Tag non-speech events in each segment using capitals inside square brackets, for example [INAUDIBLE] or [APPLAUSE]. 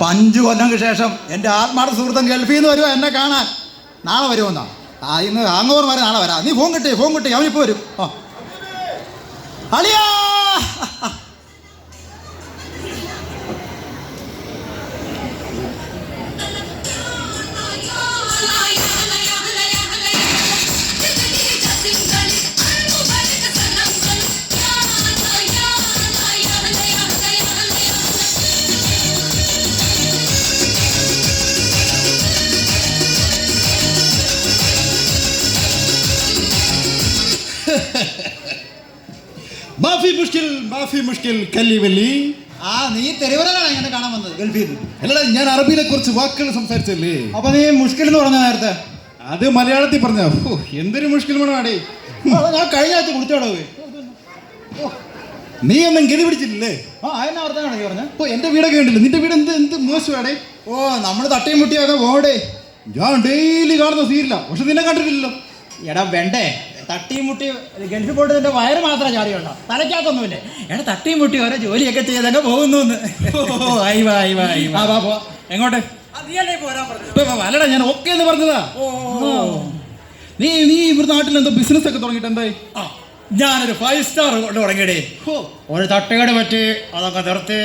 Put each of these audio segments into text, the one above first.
അപ്പൊ അഞ്ചു കൊല്ലങ്ങൾക്ക് ശേഷം എന്റെ ആത്മാർത്ഥ സുഹൃത്തും ഗൾഫിൽ നിന്ന് വരുമോ എന്നെ കാണാൻ. നാളെ വരുമെന്നാ? ആ ഇന്ന് അങ്ങോർ വരെ നാളെ വരാം. നീ ഫോൺ കിട്ടി ഫോൺ കിട്ടി അവനിപ്പോ വരും. ഓ. അളിയാ! മാഫി മുഷ്കിൽ മാഫി മുഷ്കിൽ കല്ലി വല്ലി. ആ നീ തെരുവലാണ് ഇങ്ങനെ കാണാൻ വന്നത് ഗൾഫിൽ നിന്ന്. അല്ലടാ ഞാൻ അറബിയിലെ കുറച്ച് വാക്കുകൾ സംസാരിച്ചല്ലേ? അപ്പൊ നീ മുഷ്കിൽ എന്ന് പറഞ്ഞ നേരത്തെ? അത് മലയാളത്തിൽ പറഞ്ഞ. എന്തൊരു മുഷ്കിൽ വേണമാടേ ഞാൻ കഴിഞ്ഞ ആഴ്ച കുടിച്ചോടോ നീ ഒന്നും ഗതി പിടിച്ചില്ലേ ആ എന്നാ അർത്ഥമാണ് നീ പറഞ്ഞ? ഓ എന്റെ വീടൊക്കെ ഉണ്ടല്ലോ നിന്റെ വീട് എന്ത് എന്ത് മോശമാടേ ഓ നമ്മൾ തട്ടിയും മുട്ടിയൊക്കെ പോടേ ഞാൻ ഡെയിലി കാണുന്ന സീരില്ല പക്ഷെ നിന്നെ കണ്ടിട്ടില്ലല്ലോ. എടാ വേണ്ടേ. തട്ടിയും മുട്ടി ഗൾഫിൽ പോയിട്ട് നിന്റെ വയറ് മാത്രമേ ചാടിയുണ്ടോ? തലയ്ക്കകത്തൊന്നുമില്ലേ? എടാ തട്ടിയും മുട്ടി ഓരോ ജോലിയൊക്കെ ചെയ്തൊക്കെ പോകുന്നു. എങ്ങോട്ട്? അല്ലടാ ഞാൻ ഓക്കെ എന്ന് പറഞ്ഞതാ. നീ നീ ഇവിടെ നാട്ടിൽ എന്തോ ബിസിനസ് ഒക്കെ തുടങ്ങിയിട്ട് എന്തായി? ഞാനൊരു ഫൈവ് സ്റ്റാർ കൊണ്ട് തുടങ്ങിയടേ. ഒരു തട്ടുകട പറ്റി അതൊക്കെ നിർത്തി.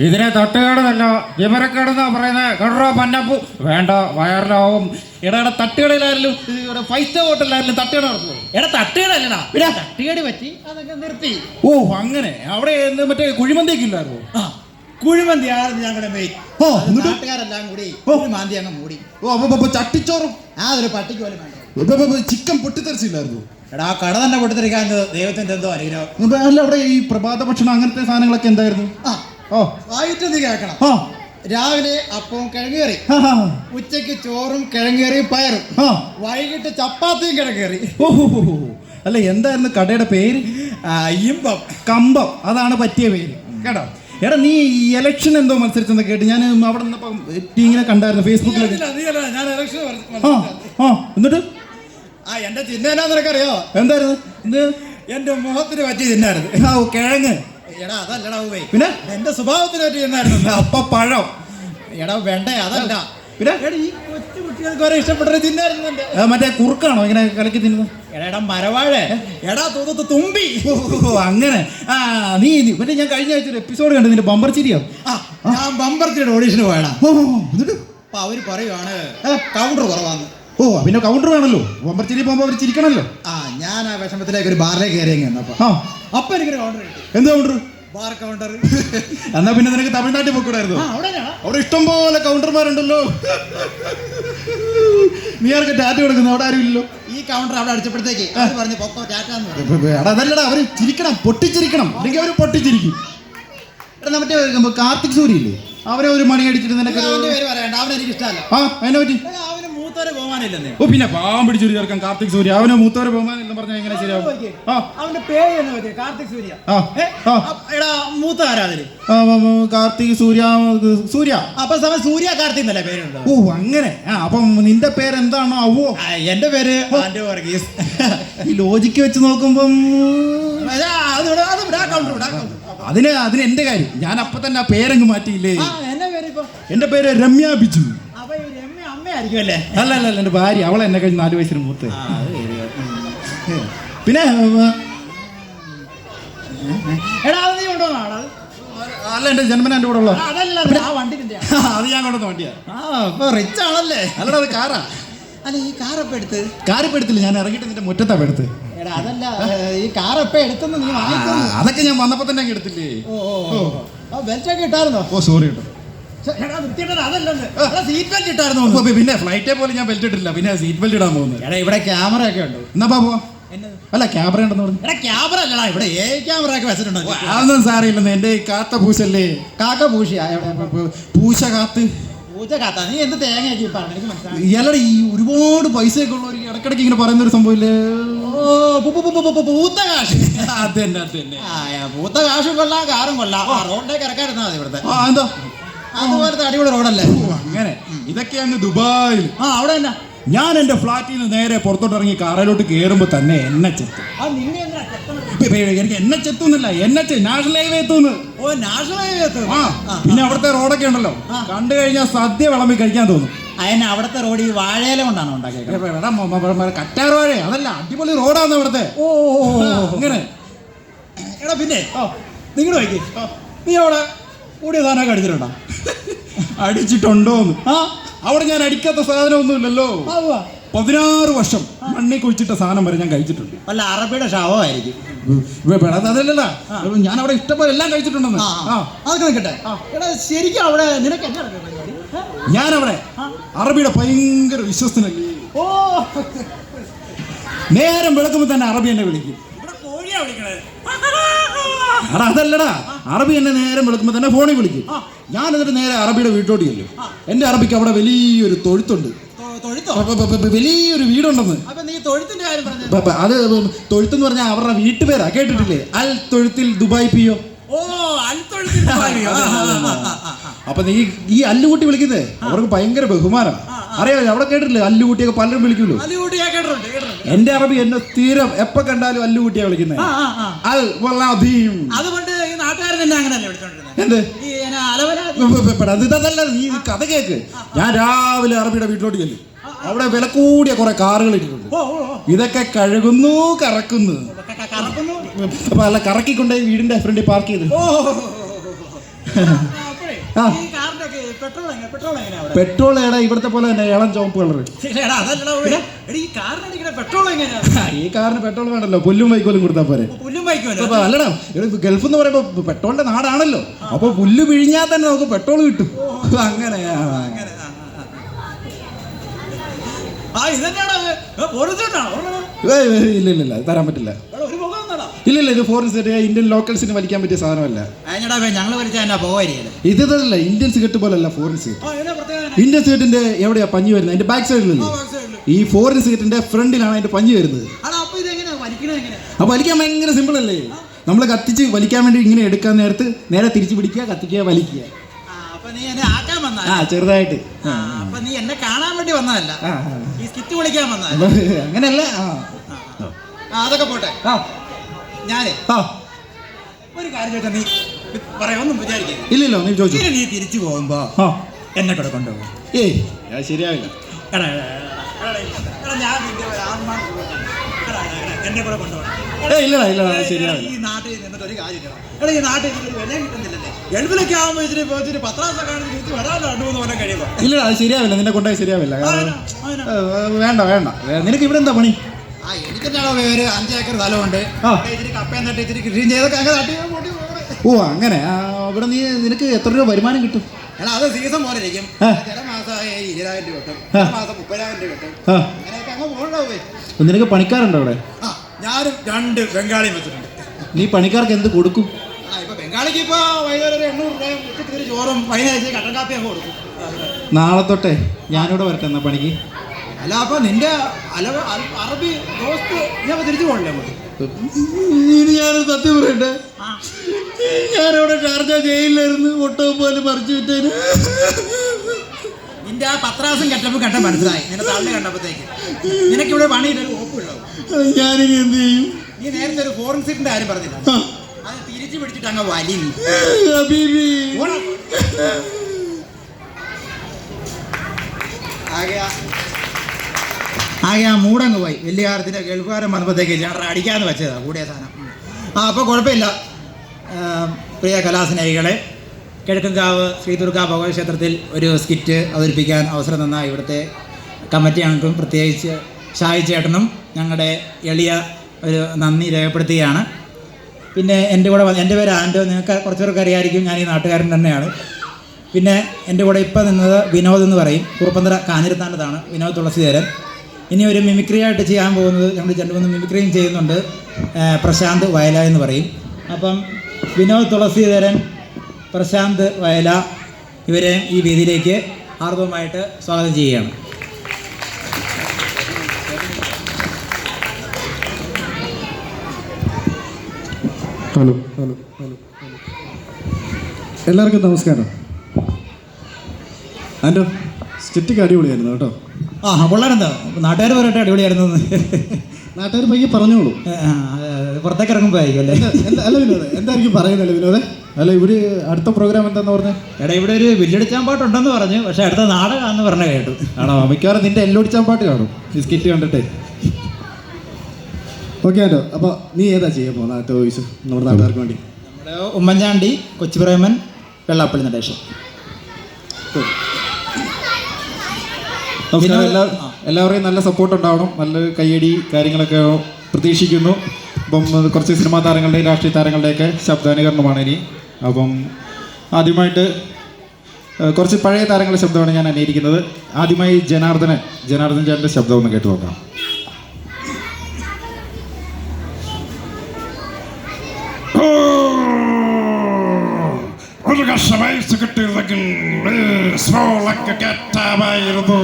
ഇതിനെ തട്ടുകേടതല്ല വിവരക്കേടെന്നാ പറയുന്നത് കടറോ പന്നപ്പു? വേണ്ട വയറിലാവും. എടാ തട്ടുകടയിലായാലും ഫൈവ് സ്റ്റാർ ഹോട്ടലിലായാലും തട്ടുകട നടക്കുമോ എടാ തട്ടുകടല്ലടാ ഇവിടെ തട്ടുകട പറ്റി അതൊക്കെ നിർത്തി. ഓ അങ്ങനെ. അവിടെ എന്ത് മറ്റേ കുഴിമന്തിയൊക്കെ ഇല്ലായിരുന്നു? ആ. കുഴിമന്തി ആയിരുന്നു ഞങ്ങളുടെ മെയിൻ ഓ? നാട്ടുകാരെല്ലാം കൂടി ഓ. മാന്തി അങ്ങ് മൂടി. ഓ അപ്പൊ അപ്പൊ ചട്ടിച്ചോറും ആ ഒരു പട്ടിക്ക് പോലും വേണ്ട ചിക്കൻ പൊട്ടിത്തെറിച്ചില്ലായിരുന്നു? എടാ ആ കട തന്നെ കൊടുത്തിരിക്കാൻ ദൈവത്തിന്റെ എന്തോ അനുഗ്രഹം. അല്ല അവിടെ ഈ പ്രഭാത ഭക്ഷണം അങ്ങനത്തെ സാധനങ്ങളൊക്കെ എന്തായിരുന്നു? ആ ഓ. കേൾക്കണം. ആ. രാവിലെ അപ്പവും കിഴങ്ങേറി. ഉച്ചയ്ക്ക് ചോറും കിഴങ്ങേറി പയറും. വൈകിട്ട് ചപ്പാത്തിയും കിഴങ്ങേറി. അല്ല എന്തായിരുന്നു കടയുടെ പേര്? അയ്യമ്പം കമ്പം. അതാണ് പറ്റിയ പേര്. കേട്ടോ? എടാ നീ ഇലക്ഷൻ എന്തോ മത്സരിച്ചെന്ന് കേട്ട് ഞാൻ അവിടെ നിന്നപ്പം ഇങ്ങനെ കണ്ടായിരുന്നു ആ. എന്നിട്ട്? ആ എന്റെ ചിഹ്നം നിനക്കറിയോ? എന്തായിരുന്നു? എന്ത്? എന്റെ മുഖത്തിന് പറ്റി തിന്നായിരുന്നു. ആ കിഴങ്ങ്. എടാ അതല്ലടാ പോയി പിന്നെ? എന്റെ സ്വഭാവത്തിന് പറ്റി തിന്നായിരുന്നു. [LAUGHS] അപ്പ പഴം. എടാ വേണ്ട അതല്ല. പിന്നെ? ഈ കൊച്ചു കുട്ടികൾക്ക് വരെ ഇഷ്ടപ്പെട്ടൊരു ആ, മറ്റേ കുറുക്കാണോ ഇങ്ങനെ കലക്കി തിന്നുന്നത്? എടാ മരവാഴ. എടാ തൂത്തത്ത് തുമ്പി. അങ്ങനെ. ആ നീ നീ- മറ്റേ ഞാൻ കഴിഞ്ഞ ആഴ്ച ഒരു എപ്പിസോഡ് കണ്ടു നിന്റെ ബമ്പർ ചിരിയോ? ആ ഞാൻ ചിരിയുടെ ഓഡീഷന് പോയടാ. എന്നിട്ട്? അപ്പൊ അവർ പറയുവാണ് കൗണ്ടർ കുറവാന്ന്. ഓ പിന്നെ കൗണ്ടർ വേണല്ലോ. ബമ്പർ ചിരി പോകുമ്പോൾ അവർ ചിരിക്കണമല്ലോ ആ ഞാൻ ആ വിഷമത്തിലേക്ക് ഒരു ബാറിലേക്ക് കയറി എന്നപ്പോ ആ. അപ്പൊ എനിക്കൊരു കൗണ്ടർ കിട്ടി. എന്ത് കൗണ്ടർ ബാർ കൗണ്ടർ [LAUGHS] എന്നാ പിന്നെ നിനക്ക് തമിഴ്നാട്ടിൽ പോയിക്കൂടായിരുന്നു അവിടെ അവിടെ ഇഷ്ടം പോലെ കൗണ്ടർമാരുണ്ടല്ലോ നീ ആർക്ക് ടാറ്റ കൊടുക്കുന്നു? അവിടെ ആരും ഇല്ലല്ലോ. ഈ കൗണ്ടർ അവിടെ അടിച്ചപ്പോഴത്തേക്ക് അവർ പറഞ്ഞു പൊക്കോ അതല്ലടാ അവർ ചിരിക്കണം പൊട്ടിച്ചിരിക്കണം. അല്ലെങ്കിൽ അവർ പൊട്ടിച്ചിരിക്കും. എടാ മറ്റേ കാർത്തിക് സൂര്യ ഇല്ലേ? അവരെ ഒരു മണി അടിച്ചിട്ട് നിനക്ക് അവനെ പറ്റി? മൂത്തോരെ പോകാനില്ലെന്നേ ഓ പിന്നെ പാവം പിടിച്ചൊരു ചേർക്കാൻ കാർത്തിക് സൂര്യ. അവന് മൂത്തോരെ ബഹുമാനം പറഞ്ഞാൽ എങ്ങനെ ശരിയാവും? ആ. അവന്റെ പേര് എന്ന് പറ്റിയ കാർത്തിക് സൂര്യ. ആ ആ. എടാ മൂത്ത ആരാധന ആ, ആ, ആ, കാർത്തിക് സൂര്യ സൂര്യ. അപ്പൊ സമയം സൂര്യ കാർത്തിക് എന്നല്ലേ പേരുണ്ട്? ഓ അങ്ങനെ. ആ അപ്പം നിന്റെ പേരെന്താണോ? അവോ? ആ, എന്റെ പേര് ആൻഡോ വർഗീസ്. ഈ ലോജിക്ക് വെച്ച് നോക്കുമ്പം അത് അത് വിടാ, counter വിടാ, counter. അതിന് അതിന് എന്റെ കാര്യം. ഞാൻ അപ്പൊ തന്നെ ആ പേരങ്ങ് മാറ്റിയില്ലേ? ആ, എന്റെ പേര് ഇപ്പൊ? എന്റെ പേര് രമ്യ ബിജു. അല്ലേ അല്ല? അല്ല അല്ല എന്റെ ഭാര്യ. അവളെ എന്നെ കഴിഞ്ഞ് നാല് വയസ്സിന് മൂത്ത്. പിന്നെ എടാ അത് നീ കൊണ്ടുവന്നാണ് അല്ല എന്റെ ജന്മന എന്റെ കൂടെ ഉള്ള അതല്ല അത് ആ വണ്ടി അത് ഞാൻ കൊണ്ടുവന്ന വണ്ടിയാ. ആ ഇപ്പൊ റിച്ച് ആണല്ലേ? അല്ലടാ അത് കാറാ. അല്ല ഈ കാറപ്പ എടുത്ത്? കാറിപ്പോ എടുത്തില്ല ഞാൻ ഇറങ്ങിയിട്ട് നിന്റെ മുറ്റത്താ എടുത്ത്. എടാ അതല്ല ഈ കാറപ്പ എടുത്തെന്ന് നീ അതൊക്കെ ഞാൻ വന്നപ്പോ തന്നെ അങ്ങ് എടുത്തില്ലേ? ഓ ഓ ഓ ബെൽറ്റൊക്കെ ഇട്ടായിരുന്നോ? ഓ സോറി കേട്ടോ. പിന്നെ ഫ്ലൈറ്റെ പോലെ ഞാൻ ബെൽറ്റ് ഇട്ടില്ല പിന്നെ സീറ്റ് ബെൽറ്റ് ഇടാൻ പോകുന്നത്. എടാ ഇവിടെ ക്യാമറ ഒക്കെ ഉണ്ട്? എന്നാ പോവാ അല്ല ക്യാമറ ഉണ്ടെന്ന് പറഞ്ഞു. എടാ ക്യാമറ അല്ലടാ ഇവിടെ ഏ ക്യാമറ ഒക്കെ വെച്ചിട്ടുണ്ടോ? അതൊന്നും സാറിയില്ലെന്ന് എന്റെ കാത്ത പൂശല്ലേ? കാക്ക പൂശിയാ പൂശ കാത്ത്. ഇയാളുടെ ഈ ഒരുപാട് പൈസയൊക്കെ ഉള്ളവർ ഇടക്കിടക്ക് ഇങ്ങനെ പറയുന്ന ഒരു സംഭവം പൂത്ത കാശ്. [LAUGHS] അത് തന്നെ അത് തന്നെ. പൂത്ത കാശും കൊള്ളാം കാറും കൊള്ളാം. റോഡിലേക്ക് ഇറക്കാതിരുന്നാ മതി ഇവിടുത്തെ. ആ എന്താ? അതുപോലത്തെ അടിപൊളി റോഡല്ലേ? അങ്ങനെ. ഇതൊക്കെയാണ് ദുബായിൽ. ആ അവിടെ തന്നെ. ഞാൻ എന്റെ ഫ്ലാറ്റിൽ നിന്ന് നേരെ പുറത്തോട്ട് ഇറങ്ങി കാറിലോട്ട് കയറുമ്പോൾ തന്നെ എന്നെ ചെത്തും. എനിക്ക് എന്നെ ചെത്തുന്നില്ല. എന്നെ നാഷണൽ ഹൈവേ എത്തുന്നു. ഓ നാഷണൽ ഹൈവേ ആ പിന്നെ അവിടുത്തെ റോഡൊക്കെ ഉണ്ടല്ലോ. കണ്ടു കഴിഞ്ഞാൽ സദ്യ വിളമ്പി കഴിക്കാൻ തോന്നും. അതിന് അവിടുത്തെ റോഡ് ഈ വാഴയില കൊണ്ടാണ് ഉണ്ടാക്കിയത് കറ്റാർ വാഴ. അതല്ല അടിപൊളി റോഡാണ് അവിടുത്തെ. ഓ ഇങ്ങനെ അങ്ങനെ. എടാ പിന്നെ നിങ്ങൾ വയ്ക്ക് നീ അവിടെ കൂടിയ സാധനമൊക്കെ അടിച്ചിട്ടുണ്ടോ? അടിച്ചിട്ടുണ്ടോന്ന്. ആ? അവിടെ ഞാൻ അടിക്കാത്ത സാധനമൊന്നുമില്ലല്ലോ. പതിനാറ് വർഷം മണ്ണി കുഴിച്ചിട്ട സാധനം വരെ ഞാൻ കഴിച്ചിട്ടുണ്ട്. അല്ല അറബിയുടെ ശവമായിരിക്കും അതല്ലല്ല. ഞാൻ അവിടെ ഇഷ്ടപോലെ എല്ലാം കഴിച്ചിട്ടുണ്ടെന്ന്. അതൊക്കെ നിൽക്കട്ടെ. ശരിക്കും അവിടെ നിനക്ക് ഞാൻ അവിടെ അറബിയുടെ ഭയങ്കര വിശ്വസ്തനല്ലേ. ഓ. നേരം വിളക്കുമ്പോ തന്നെ അറബി എന്നെ വിളിക്കും. ഇവിടെ കോഴിയാ വിളിക്കണത് എടാ അതല്ലടാ. അറബി എന്നെ നേരം വിളിക്കുമ്പോൾ തന്നെ ഫോണിൽ വിളിക്കും. ഞാൻ എന്നിട്ട് നേരെ അറബിയുടെ വീട്ടോട്ട് ചെല്ലും. എന്റെ അറബിക്ക് അവിടെ വലിയൊരു തൊഴുത്തുണ്ട്. വലിയൊരു വീടുണ്ടെന്ന്. അത് തൊഴുത്തെന്ന് പറഞ്ഞാൽ അവരുടെ വീട്ടുപേരാ. കേട്ടിട്ടില്ലേ? അൽ തൊഴുത്തിൽ ദുബായ് പിയോ. അപ്പൊ നീ ഈ അല്ലുകൂട്ടി വിളിക്കുന്നേ? അവർക്ക് ഭയങ്കര ബഹുമാനം. അറിയാമോ അവിടെ കേട്ടിട്ടില്ലേ? അല്ലുകൂട്ടിയൊക്കെ പലരും വിളിക്കുള്ളൂ എന്റെ അറബി എന്നെ തീരം എപ്പോ കണ്ടാലും അല്ലു അല്ലുകുട്ടിയാ വിളിക്കുന്നത് അതുകൊണ്ട് ഈ നാട്ടുകാരൻ തന്നെ വിളിച്ചോണ്ടിരുന്നത് അത് ഇതല്ല നീ കഥ കേക്ക്. ഞാൻ രാവിലെ അറബിയുടെ വീട്ടിലോട്ട് ചെല്ലും. അവിടെ വില കൂടിയ കുറെ കാറുകൾ ഇട്ടിട്ടുണ്ട്. ഇതൊക്കെ കഴുകുന്നു കറക്കുന്നു. അല്ല കറക്കിക്കൊണ്ടേ വീടിന്റെ ഫ്രണ്ടിൽ പാർക്ക് ചെയ്ത്. [LAUGHS] പെട്രോൾ ഏടാ ഇവിടുത്തെ പോലെ തന്നെ ഇളം ചുവപ്പ് കളർ. ഈ കാറിന് പെട്രോൾ വേണ്ടല്ലോ പുല്ലും വൈക്കോലും കൊടുത്താൽ പോരെ. അല്ലടാ ഗൾഫ് എന്ന് പറയുമ്പോ പെട്രോളിന്റെ നാടാണല്ലോ. അപ്പൊ പുല്ല് പിഴിഞ്ഞാൽ തന്നെ നമുക്ക് പെട്രോൾ കിട്ടും. അങ്ങനെ ഇല്ല ഇല്ല ഇല്ല തരാൻ പറ്റില്ല. ഇല്ല ഇല്ല ഇത് ഫോറിൻ സിഗരറ്റ് ഇന്ത്യൻ ലോക്കൽസിന് വലിക്കാൻ പറ്റിയ സാധനമല്ല. അതിനടാ ഞങ്ങൾ വലിച്ചാൽ എന്നാ പോകായിരിക്കല്ലേ ഇത് ഇതല്ല ഇന്ത്യൻ സിഗരറ്റ് പോലല്ല ഫോറിൻ സിഗരറ്റ് ഇന്ത്യൻ സിഗരറ്റിന്റെ എവിടെയാ പഞ്ഞി വരുന്നത്? അതിന്റെ ബാക്ക് സൈഡിലല്ലേ ഈ ഫോറിൻ സിഗരറ്റിന്റെ ഫ്രണ്ടിലാണ് അതിന്റെ പഞ്ഞി വരുന്നത്. അപ്പൊ വലിക്കാൻ ഭയങ്കര സിമ്പിൾ അല്ലേ? നമ്മൾ കത്തിച്ച് വലിക്കാൻ വേണ്ടി ഇങ്ങനെ എടുക്കാൻ നേരത്ത് നേരെ തിരിച്ചു പിടിക്കുക കത്തിക്കുക വലിക്കുക. ആ, ചെറുതായിട്ട്. നീ എന്നെ കാണാൻ വേണ്ടി വന്നതല്ല. ഈ സ്കിറ്റ് വിളിക്കാൻ വന്നതല്ല അപ്പൊ അങ്ങനെയല്ല അതൊക്കെ പോട്ടെ. ആ. ഞാനേ ആ. ഒരു കാര്യം ചോദിച്ചാൽ നീ പറയാമൊന്നും വിചാരിക്കരുത്. ഇല്ലല്ലോ നീ ചോദിച്ചു. നീ തിരിച്ചു പോകുമ്പോ ആ. എന്നെ കൂടെ കൊണ്ടുപോകും. ഏയ്. അത് ശരിയാവില്ല. എടാ, എടാ, എടാ, എടാ, എടാ, ഞാൻ നിന്റെ ഒരു ആത്മാ സുഹൃത്താണ്. എടാ, എടാ, എടാ, എന്നെ കൂടെ കൊണ്ടുപോകണം ഏയ് ഇല്ലടാ ഇല്ലടാ അത് ശരിയാവില്ല. ഈ നാട്ടിൽ നിന്നിട്ട് ഒരു കാര്യമില്ല എടാ ഈ നാട്ടിൽ നിന്നിട്ട് ഒരു വിലയും കിട്ടുന്നില്ലല്ലേ? ഗൾഫിലൊക്കെ ആകുമ്പോൾ ഇച്ചിരി പോയി ഇച്ചിരി പത്രാസൊക്കെ ആണെങ്കിൽ തിരിച്ച് വരാമല്ലോ രണ്ടു മൂന്ന് കൊല്ലം കഴിയുമ്പോൾ ഇല്ലടാ അത് ശരിയാവില്ല. നിന്നെ കൊണ്ടുപോയി ശരിയാവില്ല. കാരണം അതിനാ, അതിനാ. ഏ, വേണ്ട വേണ്ട. നിനക്ക് ഇവിടെ എന്താ പണി? ഓ അങ്ങനെ. അവിടെ ഇവിടെ നീ നിനക്ക് എത്ര രൂപ വരുമാനം കിട്ടും? അത് സീസൺ പോലെ ഇരിക്കും. ആ. ചില മാസം ഇരുപതായിരം രൂപ കിട്ടും. ആ. മാസം മുപ്പതിനായിരം രൂപ കിട്ടും. അങ്ങനെയൊക്കെ അങ്ങ് നിനക്ക് പണിക്കാരുണ്ടോ അവിടെ? ഞാനും രണ്ട് ബംഗാളി വെച്ചിട്ടുണ്ട്. നീ പണിക്കാർക്ക് എന്ത് കൊടുക്കും? ബംഗാളിക്ക് ഇപ്പൊ വൈകുന്നേരം ഒരു എണ്ണൂറ് രൂപ ചോറും വൈകുന്നേരം കട്ടൻ കാപ്പി അങ്ങ് കൊടുക്കും. നാളെ തൊട്ടേ ഞാനിവിടെ വരട്ടെ എന്നാ പണിക്ക്. അല്ല അപ്പൊ നിന്റെ അറബി ദോസ്ത് ഞാൻ തിരിച്ചു പോകണ്ടേ ഇനി ഞാൻ സത്യം പറയട്ടെ? ഞാനവിടെ ഷാർജ ജയിലിലായിരുന്നു. ഒട്ടോ പോലെ മറിച്ചു വിറ്റേന്. നിന്റെ ആ പത്രാസം കെട്ടപ്പ് കണ്ട മനസ്സിലായി. നിന്റെ തള്ളി കണ്ടപ്പോഴത്തേക്ക്. നിനക്ക് ഇവിടെ പണിയില്ല ഒരു ഒപ്പുണ്ടാവും ഞാനിനി എന്ത് ചെയ്യും? നീ നേരത്തെ ഒരു ഫോറൻസിക്കിന്റെ കാര്യം പറഞ്ഞില്ല. അത് തിരിച്ചു പിടിച്ചിട്ട് അങ്ങ് വലി ആ- ആകെ ആ മൂടങ്ങ് പോയി. വലിയ കാലത്തിന്റെ ഗൾഫുകാരൻ വന്നപ്പോഴത്തേക്ക് ചേട്ടൻ അടിക്കാന്ന് വെച്ചതാണ് കൂടിയ സാധനം. ആ അപ്പോൾ കുഴപ്പമില്ല. പ്രിയ കലാസ്നേഹികളെ കിഴക്കൻകാവ് ശ്രീ ദുർഗാ ഭഗവതി ഒരു സ്കിറ്റ് അവതരിപ്പിക്കാൻ അവസരം തന്ന ഇവിടുത്തെ കമ്മിറ്റി അംഗങ്ങൾക്കും പ്രത്യേകിച്ച് ഷായി ചേട്ടനും ഞങ്ങളുടെ എളിയ ഒരു നന്ദി രേഖപ്പെടുത്തുകയാണ്. പിന്നെ എന്റെ കൂടെ എന്റെ പേര് ആന്റോ നിങ്ങൾക്ക് കുറച്ച് പേർക്ക് അറിയായിരിക്കും ഞാൻ ഈ നാട്ടുകാരൻ തന്നെയാണ്. പിന്നെ എന്റെ കൂടെ ഇപ്പം നിന്നത് വിനോദ് എന്ന് പറയും. കുറുപ്പന്തറ കാഞ്ഞിരത്താണ്ടത്താണ് വിനോദ് തുളസീധരൻ. ഇനി ഒരു മിമിക്രി ആയിട്ട് ചെയ്യാൻ പോകുന്നത് ഞങ്ങൾ രണ്ട് മൂന്ന് മിമിക്രിയും ചെയ്യുന്നുണ്ട് പ്രശാന്ത് വയല എന്ന് പറയും. അപ്പം വിനോദ് തുളസീധരൻ പ്രശാന്ത് വയല ഇവരെ ഈ വേദിയിലേക്ക് ആർദ്രമായിട്ട് സ്വാഗതം ചെയ്യുകയാണ്. Hello hello hello. എല്ലാവർക്കും നമസ്കാരം. ആന്റോ സ്റ്റിറ്റിക്ക് അടിപൊളിയായിരുന്നു കേട്ടോ. ആ പിള്ളേരെന്താ നാട്ടുകാർ പറയട്ടെ അടിപൊളിയായിരുന്നു. എന്ന്. നാട്ടുകാർ പയ്യെ പറഞ്ഞോളൂ. പുറത്തേക്ക് ഇറങ്ങുമ്പോൾ ആയിരിക്കും അല്ലേ? അല്ല വിനോദ എന്തായിരിക്കും പറയുന്നല്ലേ വിനോദ? അല്ല ഇവിടെ അടുത്ത പ്രോഗ്രാം എന്താന്ന് പറഞ്ഞു? എടാ ഇവിടെ ഒരു വില്ലടിച്ചാൻ പാട്ടുണ്ടെന്ന് പറഞ്ഞു പക്ഷെ അടുത്ത നാടകമാണെന്ന് പറഞ്ഞ കേട്ടു. ആണോ? മിക്കവാറും നിന്റെ എല്ലൊടിച്ചാൻ പാട്ട് കാണും. ഈ സ്കിറ്റ് കണ്ടിട്ട്. ഓക്കെ ആട്ടോ അപ്പോൾ നീ ഏതാ ചെയ്യാൻ പോകുന്നത്? അടുത്ത വോയിസ് നമ്മുടെ നാട്ടുകാർക്ക് വേണ്ടി. നമ്മുടെ ഉമ്മൻചാണ്ടി കൊച്ചുപ്രേമൻ വെള്ളാപ്പള്ളി നടേശൻ. നമസ്കാരം. എല്ലാ എല്ലാവരെയും നല്ല സപ്പോർട്ട് ഉണ്ടാവണം. നല്ല കയ്യടി കാര്യങ്ങളൊക്കെ പ്രതീക്ഷിക്കുന്നു. അപ്പം കുറച്ച് സിനിമാ താരങ്ങളുടെയും രാഷ്ട്രീയ താരങ്ങളുടെയൊക്കെ ശബ്ദാനുകരണമാണ് ഇനി. അപ്പം ആദ്യമായിട്ട് കുറച്ച് പഴയ താരങ്ങളുടെ ശബ്ദമാണ് ഞാൻ അനുകരിക്കുന്നത് ആദ്യമായി ജനാർദ്ദനൻ. ജനാർദ്ദൻ ചേട്ടന്റെ ശബ്ദം ഒന്ന് കേട്ട് നോക്കാം. കഷമൈസ് കിട്ടിയിരുന്നെങ്കിൽ സ്മോളൊക്കെ കെറ്റാമായിരുന്നു.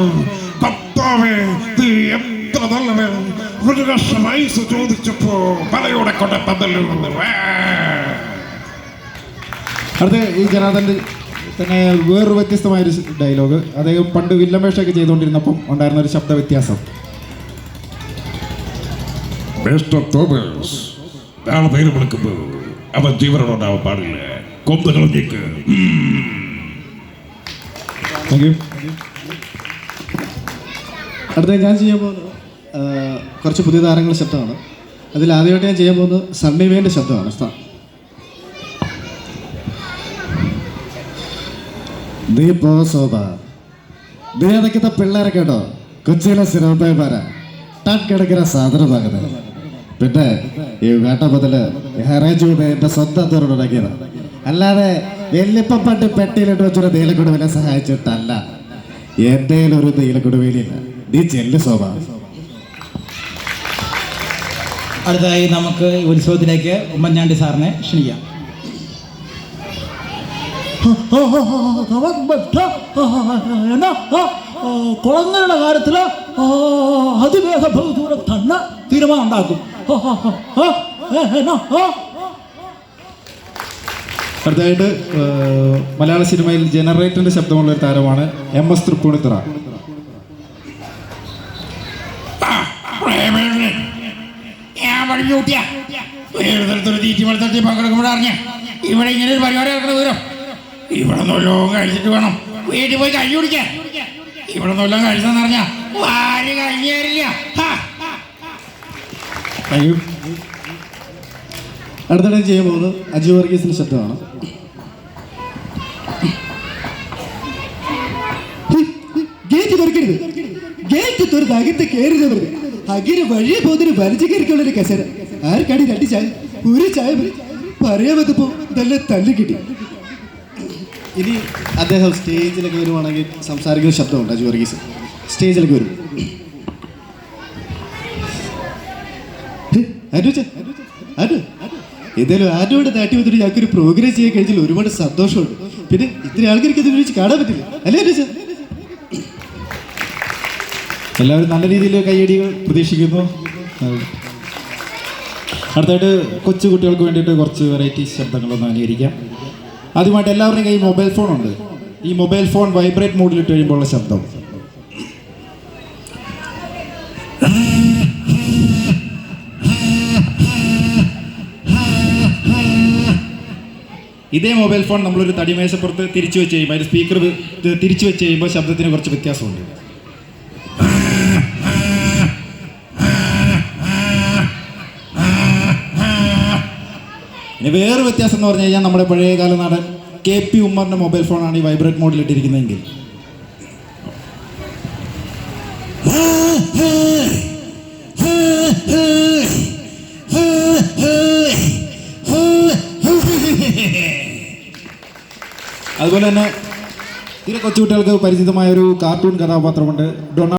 ഭർത്താവേ നീ എത്ര നല്ലവൻ ഒരു കഷമൈസ് ചോദിച്ചപ്പോ മലയുടെ കൊണ്ട അടുത്ത ഈ ജനാർദ്ദന്റെ തന്നെ വേറൊരു വ്യത്യസ്തമായൊരു ഡയലോഗ്. അദ്ദേഹം പണ്ട് വില്ലമേഷൊക്കെ ചെയ്തുകൊണ്ടിരുന്നപ്പം ഉണ്ടായിരുന്ന ഒരു ശബ്ദ വ്യത്യാസം. ഓഫ് തോമസ് നാളെ പേര് വിളിക്കുമ്പോ അവൻ ജീവനോടുണ്ടാവാൻ പാടില്ല. കൊമ്പുകളും കളഞ്ഞേക്ക്. അടുത്ത ഞാൻ ചെയ്യാൻ പോകുന്നത് കുറച്ച് പുതിയ താരങ്ങളുടെ ശബ്ദമാണ്. അതിൽ ആദ്യമായിട്ട് ഞാൻ ചെയ്യാൻ പോകുന്നത് സണ്ണിവേന്റെ ശബ്ദമാണ് നീ പോ പിള്ളേരെ കേട്ടോ കൊച്ചിയിലെ സിനിമ സിനിമമാരാ ടൺ കിടക്കുന്ന സാധനമാകുന്നത് പിന്നെ ഈ വേട്ട മുതൽ ഹെറേജൂടെ എന്റെ സ്വന്തം തോറുണ്ടാക്കിയത് അല്ലാതെ വെല്ലിപ്പം പണ്ട് പെട്ടിയിലിട്ട് വെച്ചൊരു നീലക്കുടുവിനെ സഹായിച്ചിട്ടല്ല. എന്റെ ഒരു നീലക്കുടുവേലിയില്ല നീ ചെല്ല് ശോഭ അടുത്തതായി നമുക്ക് ഉത്സവത്തിലേക്ക് ഉമ്മൻചാണ്ടി സാറിനെ ക്ഷണിക്കാം. കുളങ്ങളുടെ കാര്യത്തിൽ അതിവേഗ ബഹുദൂരം തന്നെ തീരുമാനം ഉണ്ടാക്കും. അടുത്തതായിട്ട് ഏഹ്, മലയാള സിനിമയിൽ ജനറേറ്ററിന്റെ ശബ്ദമുള്ള ഒരു താരമാണ് എം എസ് തൃപ്പൂണിത്തറ. ഇവിടെ ഇങ്ങനെ ഒരു പരിപാടി നടക്കുന്ന വിവരം ഇവിടെ നല്ലോണം കഴിച്ചിട്ട് വേണം. വീട്ടിൽ പോയി കൈ കുടിക്കാൻ. ഇവിടെ നല്ലോണം കഴിച്ചെന്ന് പറഞ്ഞാൽ വാരി കഴിഞ്ഞേരില്ല. അടുത്തിടെ ചെയ്യാൻ പോകുന്നത് അജു വർഗീസിന്റെ ശബ്ദമാണ്. ഗേറ്റ് ഗേറ്റ് തല്ലി ഇനി അദ്ദേഹം സംസാരിക്കുന്ന ശബ്ദമുണ്ട് അജു വർഗീസ്. സ്റ്റേജിലേക്ക് വരും ഏതായാലും ആരോട് നാട്ടി വന്നിട്ട് ഞങ്ങൾക്ക് ഒരു പ്രോഗ്രസ് ചെയ്യാൻ കഴിഞ്ഞാൽ ഒരുപാട് സന്തോഷമുണ്ട്. പിന്നെ ഇത്ര ആൾക്കാർക്ക് ഇതിനെ വിളിച്ച് കാണാൻ പറ്റില്ല. അല്ലേ അനുജ എല്ലാവരും നല്ല രീതിയിൽ കയ്യടികൾ പ്രതീക്ഷിക്കുന്നു. അടുത്തായിട്ട് കൊച്ചു കുട്ടികൾക്ക് വേണ്ടിയിട്ട് കുറച്ച് വെറൈറ്റി ശബ്ദങ്ങളൊന്ന് അനുകരിക്കാം ആദ്യമായിട്ട് എല്ലാവരുടെയും കയ്യിൽ മൊബൈൽ ഫോൺ ഉണ്ട്. ഈ മൊബൈൽ ഫോൺ വൈബ്രേറ്റ് മോഡിലിട്ട് കഴിയുമ്പോഴുള്ള ശബ്ദം. ഇതേ മൊബൈൽ ഫോൺ നമ്മളൊരു തടിമേശപ്പുറത്ത് തിരിച്ചു വെച്ച് കഴിയുമ്പോൾ അതിന്റെ സ്പീക്കർ തിരിച്ചു വെച്ച് കഴിയുമ്പോൾ ശബ്ദത്തിന് കുറച്ച് വ്യത്യാസമുണ്ട്. ഇനി വേറെ വ്യത്യാസം എന്ന് പറഞ്ഞു കഴിഞ്ഞാൽ നമ്മുടെ പഴയകാല നാടൻ കെ പി ഉമ്മറിന്റെ മൊബൈൽ ഫോണാണ് ഈ വൈബ്രേറ്റ് മോഡിൽ ഇട്ടിരിക്കുന്നതെങ്കിൽ അതുപോലെ തന്നെ തീരെ കൊച്ചുകുട്ടികൾക്ക് പരിചിതമായ ഒരു കാർട്ടൂൺ കഥാപാത്രമുണ്ട്. ഡൊണാൾഡ്